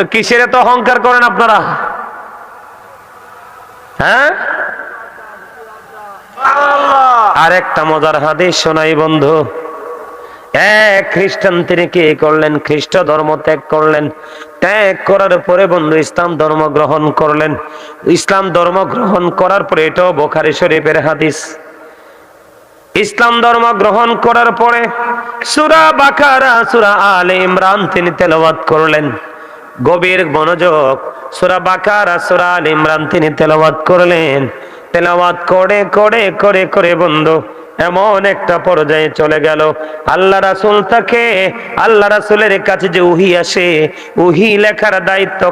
তো কিসের এত অহংকার করেন আপনারা? হ্যাঁ? আর একটা মজার হাদিস শোনাই, বন্ধু। এক খ্রিস্টান তিনি কি করলেন? খ্রিস্ট ধর্ম ত্যাগ করলেন। ত্যাগ করার পরে, বন্ধু, ইসলাম ধর্ম গ্রহণ করলেন। ইসলাম ধর্ম গ্রহণ করার পরে, এটাও বোখারি শরীফের হাদিস। ইসলাম ধর্ম গ্রহণ করার পরে, সুরা বাকারা, সুরা আলে ইমরান তিনি তেলাওয়াত করলেন। গভীর মনোযোগ। সুরা বাকারা, সুরা আলে ইমরান তিনি তেলাওয়াত করলেন। তেলাওয়াত করে করে করে করে বন্ধু, এমন একটা পর্যায়ে চলে গেল। আল্লাহ রাসুল তাকে, আল্লাহ রাসুলের কাছে যে উহি আসে, উহি লেখার দায়িত্ব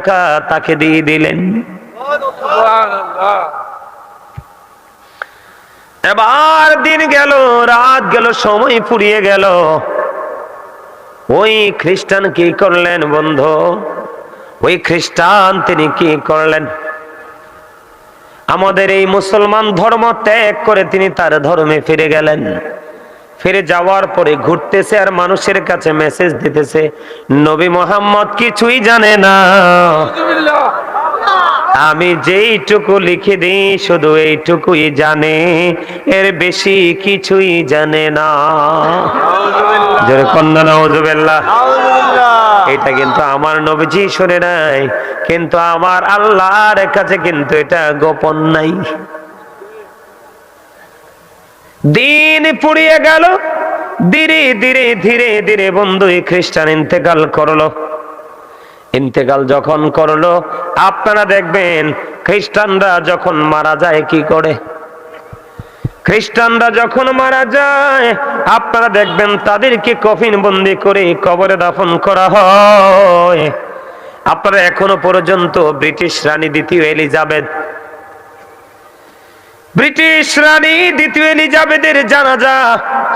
তাকে দিয়ে দিলেন। এবার দিন গেল, রাত গেল, সময় ফুরিয়ে গেল। ওই খ্রিস্টান কি করলেন বন্ধু? ওই খ্রিস্টান তিনি কি করলেন? আমাদের এই মুসলমান ধর্ম ত্যাগ করে তিনি তার ধর্মে ফিরে গেলেন। ফিরে যাওয়ার পরে ঘুরতেছে আর মানুষের কাছে মেসেজ দিতেছে, নবী মোহাম্মদ কিছুই জানে না। আমি যেইটুকু লিখে দিই শুধু এইটুকুই জানে। এর বেশি কিছুই জানে না। কন্যা নওজুবিল্লাহ এটা কিন্তু আমার নবীজি শুনে নাই কিন্তু আমার আল্লাহর কাছে কিন্তু এটা গোপন নাই। দিন পুড়িয়ে গেল ধীরে ধীরে ধীরে ধীরে বন্ধু খ্রিস্টান ইন্তেকাল করল। ইন্তেকাল যখন করল, আপনারা দেখবেন খ্রিস্টানরা যখন মারা যায় কি করে? খ্রিস্টানরা যখন মারা যায়, আপনারা দেখবেন তাদেরকে কফিন বন্দি করে কবরে দাফন করা হয়। আপনারা এখনও পর্যন্ত ব্রিটিশ রানী দ্বিতীয় এলিজাবেথ, ব্রিটিশ রানী দ্বিতীয় এলিজাবেথের জানাজা,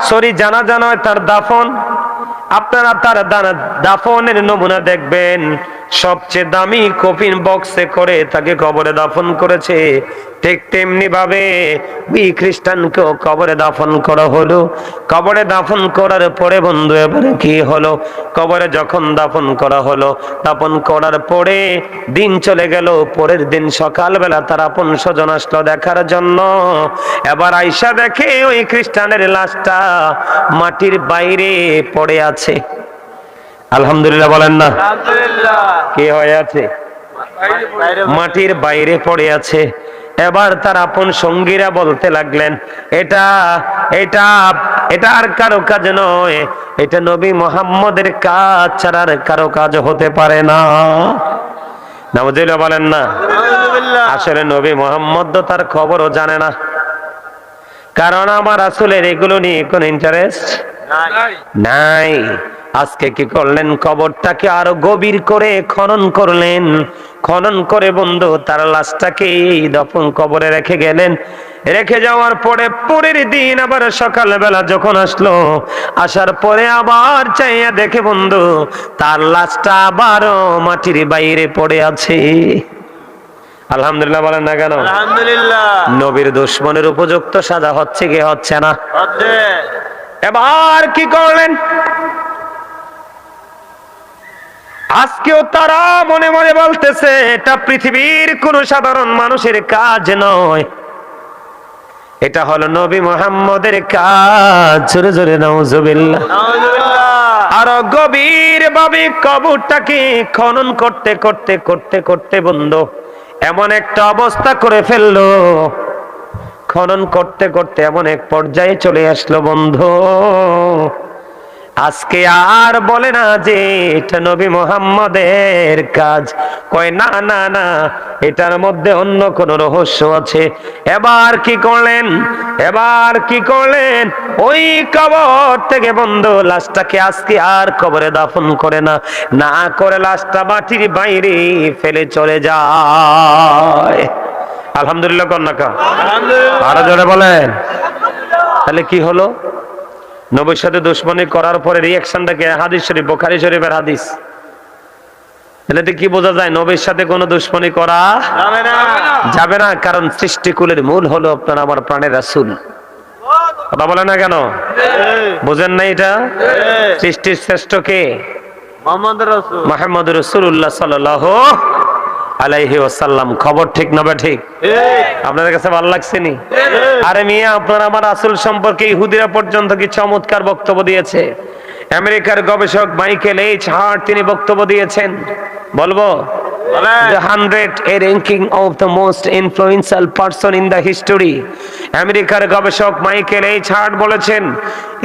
সরি, জানাজা নয়, তার দাফন আপনারা তার দানা দাফনের নমুনা দেখবেন। সবচেয়ে দামি কফিন বক্সে করে তাকে কবরে দাফন করেছে। ঠিক তেমনি ভাবে খ্রিস্টানকেও কবরে দাফন করা হলো। কবরে দাফন করার পরে বন্ধু, এবারে কি হলো? কবরে যখন দাফন করা হলো, দাফন করার পরে দিন চলে গেল। পরের দিন সকালবেলা তার আপন স্বজন আসলো দেখার জন্য। এবার আইসা দেখে ওই খ্রিস্টানের লাশটা মাটির বাইরে পড়ে আছে। আলহামদুলিল্লাহ বলেন না। কি হয়ে আছে? মাটির বাইরে পড়ে আছে। এবার তার আপন সঙ্গীরা বলতে লাগলেন এটা এটা এটা আর কারও কাজ নয়। এটা নবী মোহাম্মদের কাজ ছাড়া আর কারও কাজ হতে পারে না। নামজুল্লাহ বলেন না। আসলে নবী মোহাম্মদ তো তার খবরও জানে না। কারণ আমার আসলের এগুলো নিয়ে কোনো ইন্টারেস্ট নাই। আজকে কি করলেন? কবরটাকে আরও গভীর করে খনন করলেন? খনন করে বন্ধু তার লাশটাকে দফন কবরে রেখে গেলেন। রেখে যাওয়ার পরে পরের দিন আবার সকালবেলা যখন আসলো আসার পরে আবার চাইয়া দেখে বন্ধু তার লাশটা আবারও মাটির বাইরে পড়ে আছে। আলহামদুলিল্লাহ বলেন না কেন? আলহামদুলিল্লাহ। নবীর দুশ্মনের উপযুক্ত সাজা হচ্ছে কি হচ্ছে না? হচ্ছে। এবার কি করলেন? আজকেও তারা মনে মনে বলতেছে, এটা পৃথিবীর কোন সাধারণ মানুষের কাজ নয়। এটা হলো নবী মোহাম্মদের কাজ। জোরে জোরে, নাউজুবিল্লাহ। আরও গভীর ভাবে কবরটাকে খনন করতে করতে করতে করতে বন্ধ। এমন একটা অবস্থা করে ফেলল। খনন করতে করতে এমন এক পর্যায়ে চলে আসলো বন্ধু। আজকে আর বলে না যে এটা নবী মোহাম্মদের কাজ। কয়, না না না, এটার মধ্যে অন্য কোন রহস্য আছে। এবার কি করলেন? এবার কি করলেন? ওই কবর থেকে বন্ধু, লাশটাকে আজকে আর কবরে দাফন করে না। না করে লাশটা মাটির বাইরে ফেলে চলে যায়। আলহামদুলিল্লাহ কন্যাকা। আরও জোরে বলেন। তাহলে কি হলো? নবীর সাথে দুশ্মনী করার পরে রিয়াকশনটাকে হাদিস শরীফ বোখারি শরীফের হাদিস। তাহলে কি বোঝা যায় নবীর সাথে কোনো দুশ্মনী করা যাবে না। যাবে না কারণ সৃষ্টিকুলের মূল হলো আপনার আমার প্রাণের রাসূল। কথা বলে না কেন? বুঝেন না এটা? সৃষ্টির শ্রেষ্ঠ কে? মোহাম্মদ রসুল। মোহাম্মদ রসুল্লাহ সাল্লাহ আলাইহি ওয়াসাল্লাম। খবর ঠিক না বা ঠিক? আপনাদের কাছে ভালো লাগছে নি? আরে মিয়া আপনারা আমার আসল সম্পর্কে ইহুদিরা পর্যন্ত কি চমৎকার বক্তব্য দিয়েছে? আমেরিকার গবেষক মাইকেল এইচ হার্ট তিনি বক্তব্য দিয়েছেন। বলব? The hundred a ranking of the most influential person in the history. আমেরিকার গবেষক মাইকেল এইচ হার্ট বলেছেন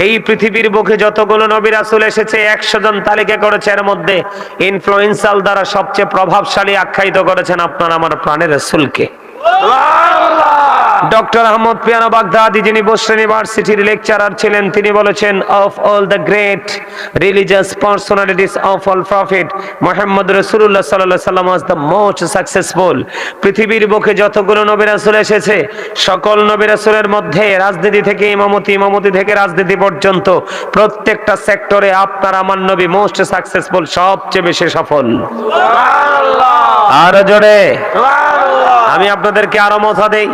এই পৃথিবীর বুকে যতগুলো নবী রাসূল এসেছে একশো জন তালিকা করেছে। এর মধ্যে ইনফ্লুয়েন্সাল দ্বারা সবচেয়ে প্রভাবশালী আখ্যায়িত করেছেন আপনার আমার প্রাণের রাসূলকে। ডক্টর আহমদ পিয়ানো বাগদাদি যিনি বোস্টন ইউনিভার্সিটির লেকচারার ছিলেন তিনি বলেছেন of all the great religious personalities of all prophet Muhammad রসুল্লাহ সাল্লাহ সাল্লাম ওয়াজ দ্য মোস্ট সাকসেসফুল পৃথিবীর বুকে যতগুলো নবী রাসূল এসেছে সকল নবী রাসূলের মধ্যে রাজনীতি থেকে ইমামতি ইমামতি থেকে রাজনীতি পর্যন্ত প্রত্যেকটা সেক্টরে আপনার আমার নবী মোস্ট সাকসেসফুল সবচেয়ে বেশি সফল। আরও জোরে। আমি আপনাদেরকে আরও মজা দেই।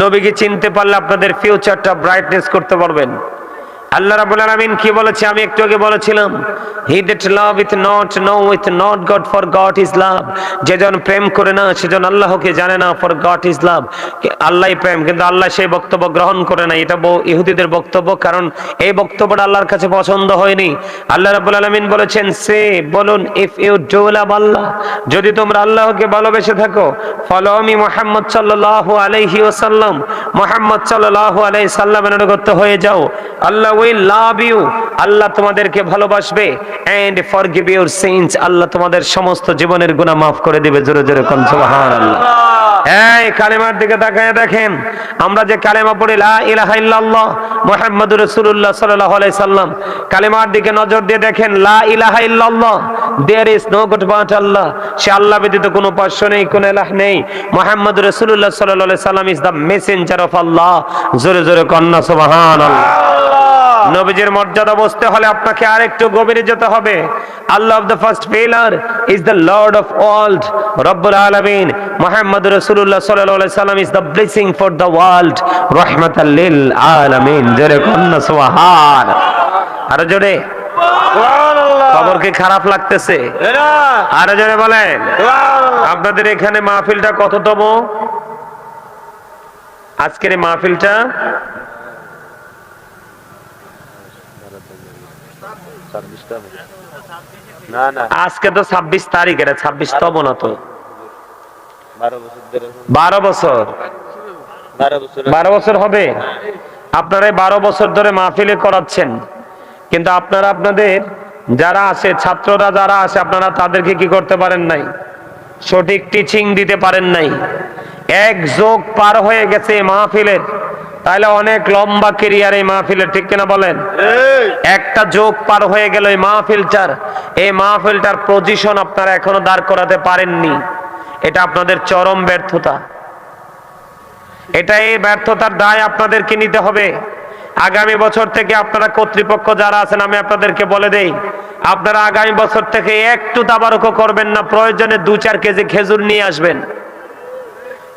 নবীকে চিনতে পারলে আপনাদের ফিউচারটা ব্রাইটনেস করতে পারবেন। আল্লাহ রাব্বুল আলামিন কি বলেছে? আমি একটু আগে বলেছিলাম he that love with not no with not God for God is love যেজন প্রেম করে না সেজন আল্লাহকে জানে না ফর গড ইজ লাভ আল্লাহই প্রেম, কিন্তু আল্লাহ সেই বক্তব্য গ্রহণ করে না এটা ইহুদিদের বক্তব্য, কারণ এই বক্তব্যটা আল্লাহর কাছে পছন্দ হয়নি। আল্লাহ রাব্বুল আলামিন বলেছেন, সে, বলুন if you do love Allah, যদি তোমরা আল্লাহকে ভালোবেসে থাকো ফলো আমি মোহাম্মদ সাল্লাল্লাহু আলাইহি ওয়াসাল্লাম, মোহাম্মদ সাল্লাল্লাহু আলাইহি সাল্লামের অনুগত হয়ে যাও। আল্লাহ উইল লাভ ইউ আল্লাহ তোমাদেরকে ভালোবাসবে এন্ড ইউর সিনস আল্লাহ তোমাদের সমস্ত জীবনের মাফ করে দিবে। জোরে জোরে এই কালেমার দিকে তাকায় দেখেন, আমরা যে কালেমা পড়ি, লা ইলাহা ইল্লাল্লাহ মুহাম্মাদুর রাসূলুল্লাহ সাল্লাল্লাহু আলাইহি সাল্লাম, কালেমার দিকে নজর দিয়ে দেখেন, লা ইলাহা ইল্লাল্লাহ there is no god but Allah. সে আল্লাহ ব্যতীত কোনো উপাস্য নেই, কোনো ইলাহ নেই। মুহাম্মাদুর রাসূলুল্লাহ সাল্লাল্লাহু আলাইহি সাল্লাম is the messenger of Allah জোরে জোরে কন্না সুবহানাল্লাহ। নবীজির মর্যাদা বুঝতে হলে আপনাকে আরেকটু গভীরে যেতে হবে। Allah of the first pillar is the lord of world রব্বুল আলামিন। মুহাম্মদ রাসূলুল্লাহ সাল্লাল্লাহু আলাইহি সাল্লাম is the blessing for the world রাহমাতাল লিল আলামিন। জোরে কন্না সুবহান। আর জোরে। খবর কি খারাপ লাগতেছে? আর জোরে বলেন। আপনাদের এখানে মাহফিলটা কততম? আজকের মাহফিলটা না না আজকে তো ছাব্বিশ তারিখ এটা ছাব্বিশ তম না তো? বারো বছর বারো বছর? বারো বছর। বারো বছর হবে? আপনারা বারো বছর ধরে মাহফিলে করাচ্ছেন। কিন্তু আপনারা আপনাদের যারা আছে ছাত্ররা যারা আছে আপনারা তাদেরকে কি করতে পারেন নাই? সঠিক টিচিং দিতে পারেন নাই। এক যোগ পার হয়ে গেছে মাহফিলের। তাহলে অনেক লম্বা কেরিয়ার এই মাহফিলের ঠিক কিনা বলেন? একটা যোগ পার হয়ে গেল এই মাহফিলটার। এই মাহফিলটার পজিশন আপনারা এখনও দাঁড় করাতে পারেননি। এটা আপনাদের চরম ব্যর্থতা। এটা এই ব্যর্থতার দায় আপনাদেরকে নিতে হবে। আগামী বছর থেকে আপনারা কর্তৃপক্ষ যারা আছেন আমি আপনাদেরকে বলে দেই আপনারা আগামী বছর থেকে একটু তাবারকও করবেন না। প্রয়োজনে দু চার কেজি খেজুর নিয়ে আসবেন।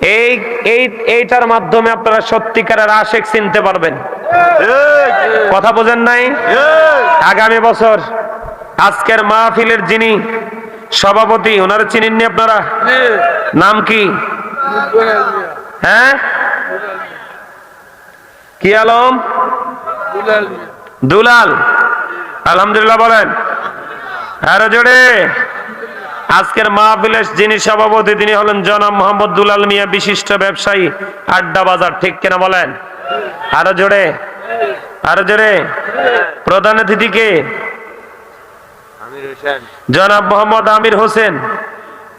এই এই এইটার মাধ্যমে আপনারা সত্যিকারের আশেক চিনতে পারবেন। কথা বোঝেন নাই? আগামী বছর আজকের মাহফিলের যিনি সভাপতি ওনারা চিনেননি আপনারা? নাম কি? হ্যাঁ? কি আলম? দুলাল। আলহামদুলিল্লাহ বলেন। আরও জোরে। আজকের মাহফিলের যিনি সভাপতি তিনি হলেন জনাব মোহাম্মদ দুলাল মিয়া বিশিষ্ট ব্যবসায়ী আড্ডা বাজার ঠিক কিনা বলেন? আরও জোরে আরও জোরে। প্রধান অতিথিকে আমির হোসেন। জনাব মোহাম্মদ আমির হোসেন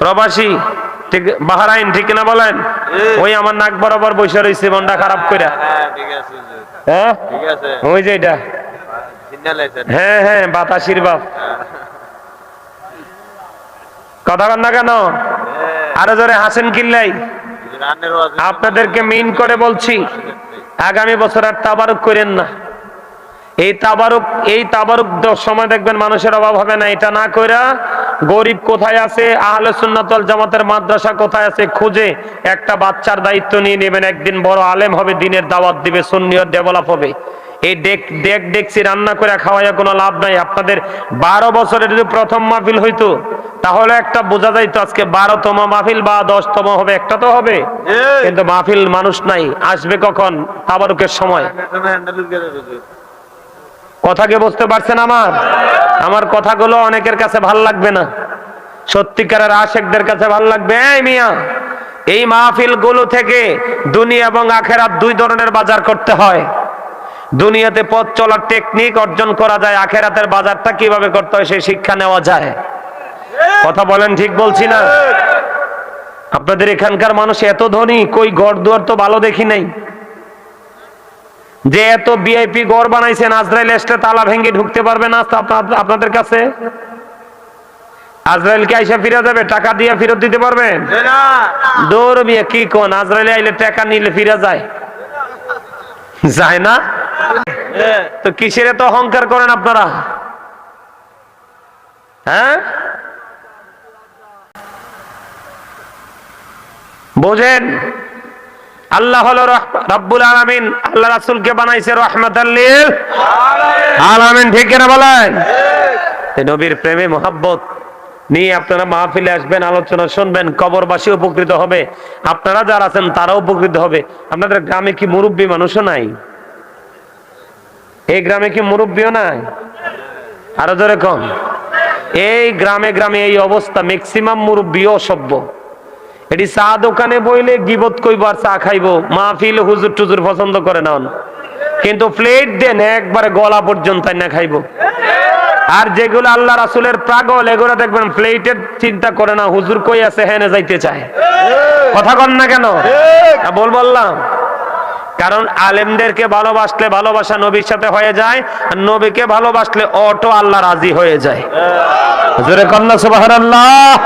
প্রবাসী ঠিক বাহারাইন ঠিক কিনা বলেন? ওই আমার নাক বরাবর বসে রয়েছে মনটা খারাপ করে হ্যাঁ। হ্যাঁ ঠিক আছে ওই যে এটা। হ্যাঁ হ্যাঁ বাতাসির বাপ। কথা না কেন? আরও জোরে হাসেন কিল্লাই। আপনাদেরকে মিন করে বলছি, আগামী বছর আর তাবারুক করেন না। এই তাবারুক এই তাবারুক সময় দেখবেন মানুষের অভাব হবে না। এটা না কইরা গরিব কোথায় আছে আহলে সুন্নাতল জামাতের মাদ্রাসা কোথায় আছে খুঁজে একটা বাচ্চার দায়িত্ব নিয়ে নেবেন একদিন বড় আলেম হবে দিনের দাওয়াত দিবে সুন্নিয়ত ডেভেলপ হবে এই ডেক ডেক ডেকসি রান্না করে খাওয়াইয়া কোনো লাভ নাই আপনাদের বারো বছরের যদি প্রথম মাহফিল হইতো তাহলে একটা বোঝা যাইতো আজকে বারোতম মাহফিল বা দশতম হবে একটা তো হবে কিন্তু মাহফিল মানুষ নাই আসবে কখন তাবারুকের সময় কথা কি বুঝতে পারছেন আমার আমার কথাগুলো অনেকের কাছে ভালো লাগবে না। সত্যিকারের আশেকদের কাছে ভালো লাগবে। এই মিয়া, এই মাহফিলগুলো থেকে দুনিয়া এবং আখেরাত দুই ধরনের বাজার করতে হয়। দুনিয়াতে পথ চলার টেকনিক অর্জন করা যায়, আখেরাতের বাজারটা কীভাবে করতে হয় সেই শিক্ষা নেওয়া যায়। কথা বলেন ঠিক বলছি না? আপনাদের এখানকার মানুষ এত ধনী, কই ঘর দুয়ার তো ভালো দেখি নাই। যে এত ভিআইপি গড় বানাইছেন, আজরাইল এসে তালা ভেঙে ঢুকতে পারবে না আপনাদের কাছে? আজরাইলকে আইসা ফিরে যাবে? টাকা দিয়ে ফেরত দিতে পারবেন? দৌড় বিয়ে কি কোন? আজরাইলে আইলে টাকা নিলে ফিরে যায়। যায় না? তো কিসের এত অহংকার করেন আপনারা? হ্যাঁ? বোঝেন? আল্লাহ হলো রাব্বুল আলামিন। আল্লাহ রাসূলকে বানাইছে রহমাতাল লিল আলামিন, ঠিক কিনা বলেন? নবীর প্রেমে মোহাব্বত নিয়ে আপনারা মাহফিলে আসবেন, আলোচনা শুনবেন, কবরবাসী উপকৃত হবে। আপনারা যারা আছেন তারাও উপকৃত হবে। আপনাদের গ্রামে কি মুরব্বী মানুষও নাই? এই গ্রামে কি মুরব্বীও নাই? আরও জোরে কম এই গ্রামে গ্রামে এই অবস্থা ম্যাক্সিমাম মুরব্বী অসভ্য। এটি চা দোকানে বইলে গিবত কইবার চা খাইবো। মাহফিল হুজুর টুজুর পছন্দ করে না কিন্তু প্লেট দেন একবারে গলা পর্যন্ত না খাইবো। আর যেগুলো আল্লাহ রাসুলের পাগল এগুলো দেখবেন প্লেটের চিন্তা করে না। হুজুর কই আছে হেনে যাইতে চায়। কথা কন না কেন? হ্যাঁ, বল বললাম। কারণ আলেমদেরকে ভালোবাসলে ভালোবাসা নবীর সাথে হয়ে যায় আর নবীকে ভালোবাসলে অটো আল্লাহ রাজি হয়ে যায়। হুজুরে কন্যা সুবহানাল্লাহ।